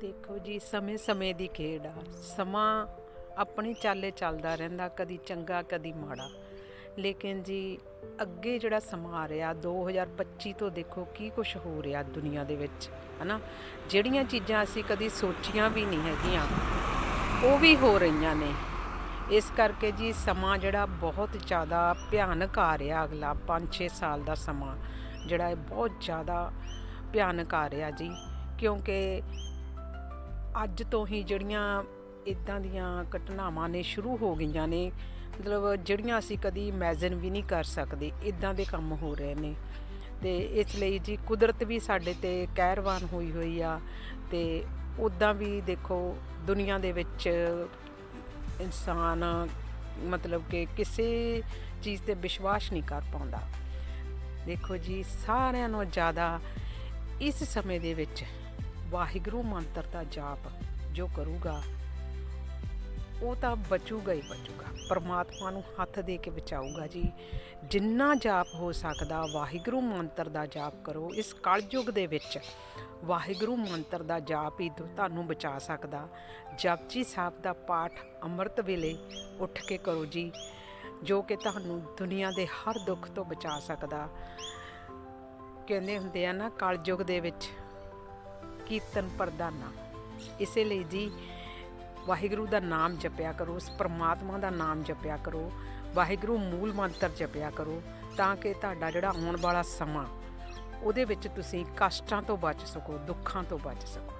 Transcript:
ਦੇਖੋ ਜੀ ਸਮੇਂ-ਸਮੇਂ ਦੀ ਖੇਡ ਆ। ਸਮਾਂ ਆਪਣੀ ਚਾਲੇ ਚੱਲਦਾ ਰਹਿੰਦਾ, ਕਦੀ ਚੰਗਾ, ਕਦੀ ਮਾੜਾ। ਲੇਕਿਨ ਜੀ, ਅੱਗੇ ਜਿਹੜਾ ਸਮਾਂ ਆ ਰਿਹਾ 2025 ਤੋਂ ਦੇਖੋ ਕੀ ਕੁਝ ਹੋ ਰਿਹਾ ਦੁਨੀਆ ਦੇ ਵਿੱਚ, ਹਨਾ? ਜਿਹੜੀਆਂ ਚੀਜ਼ਾਂ ਅਸੀਂ ਕਦੀ ਸੋਚੀਆਂ ਵੀ ਨਹੀਂ ਹੈਗੀਆਂ, ਉਹ ਵੀ ਹੋ ਰਹੀਆਂ ਨੇ। ਇਸ ਕਰਕੇ ਜੀ, ਸਮਾਂ ਜਿਹੜਾ ਬਹੁਤ ਜ਼ਿਆਦਾ ਭਿਆਨਕ ਆ ਰਿਹਾ ਅਗਲਾ 5-6 ਸਾਲ ਦਾ ਸਮਾਂ, ਜਿਹੜਾ ਇਹ ਬਹੁਤ ਜ਼ਿਆਦਾ ਭਿਆਨਕ ਆ ਰਿਹਾ ਜੀ। ਕਿਉਂਕਿ ਅੱਜ ਤੋਂ ਹੀ ਜਿਹੜੀਆਂ ਇਦਾਂ ਦੀਆਂ ਘਟਨਾਵਾਂ ਨੇ, ਸ਼ੁਰੂ ਹੋ ਗਈਆਂ ਨੇ, ਮਤਲਬ ਜਿਹੜੀਆਂ ਅਸੀਂ ਕਦੀ ਇਮੇਜਿਨ ਵੀ ਨਹੀਂ ਕਰ ਸਕਦੇ, ਇਦਾਂ ਦੇ ਕੰਮ ਹੋ ਰਹੇ ਨੇ। ਤੇ ਇਸ ਲਈ ਜੀ ਕੁਦਰਤ ਵੀ ਸਾਡੇ ਤੇ ਕਹਿਰਵਾਨ ਹੋਈ ਹੋਈ ਆ ਤੇ ਉਦਾਂ ਵੀ ਦੇਖੋ, ਦੁਨੀਆ ਦੇ ਵਿੱਚ ਇਨਸਾਨ ਮਤਲਬ ਕਿ ਕਿਸੇ ਚੀਜ਼ ਤੇ ਵਿਸ਼ਵਾਸ ਨਹੀਂ ਕਰ ਪਾਉਂਦਾ। ਦੇਖੋ ਜੀ, ਸਾਰਿਆਂ ਨੂੰ ਜ਼ਿਆਦਾ ਇਸ ਸਮੇਂ ਦੇ ਵਿੱਚ ਵਾਹਿਗੁਰੂ ਮੰਤਰ ਦਾ ਜਾਪ ਜੋ ਕਰੂਗਾ, ਉਹ ਤਾਂ ਬਚੂਗਾ ਹੀ ਬਚੂਗਾ। ਪਰਮਾਤਮਾ ਨੂੰ ਹੱਥ ਦੇ ਕੇ ਬਚਾਊਗਾ ਜੀ। ਜਿੰਨਾ ਜਾਪ ਹੋ ਸਕਦਾ, ਵਾਹਿਗੁਰੂ ਮੰਤਰ ਦਾ ਜਾਪ ਕਰੋ। ਇਸ ਕਲਯੁਗ ਦੇ ਵਿੱਚ ਵਾਹਿਗੁਰੂ ਮੰਤਰ ਦਾ ਜਾਪ ਹੀ ਤੁ- ਤੁਹਾਨੂੰ ਬਚਾ ਸਕਦਾ। ਜਪਜੀ ਸਾਹਿਬ ਦਾ ਪਾਠ ਅੰਮ੍ਰਿਤ ਵੇਲੇ ਉੱਠ ਕੇ ਕਰੋ ਜੀ, ਜੋ ਕਿ ਤੁਹਾਨੂੰ ਦੁਨੀਆ ਦੇ ਹਰ ਦੁੱਖ ਤੋਂ ਬਚਾ ਸਕਦਾ। ਕਹਿੰਦੇ ਹੁੰਦੇ ਆ ਨਾ, ਕਲਯੁਗ ਦੇ ਵਿੱਚ ਕੀਰਤਨ ਪ੍ਰਦਾਨਾ। ਇਸੇ ਲਈ ਜੀ ਵਾਹਿਗੁਰੂ ਦਾ ਨਾਮ ਜਪਿਆ ਕਰੋ ਉਸ ਪਰਮਾਤਮਾ ਦਾ ਨਾਮ ਜਪਿਆ ਕਰੋ, ਵਾਹਿਗੁਰੂ ਮੂਲ ਮੰਤਰ ਜਪਿਆ ਕਰੋ, ਤਾਂ ਕਿ ਤੁਹਾਡਾ ਜਿਹੜਾ ਆਉਣ ਵਾਲਾ ਸਮਾਂ, ਉਹਦੇ ਵਿੱਚ ਤੁਸੀਂ ਕਸ਼ਟਾਂ ਤੋਂ ਬਚ ਸਕੋ, ਦੁੱਖਾਂ ਤੋਂ ਬਚ ਸਕੋ।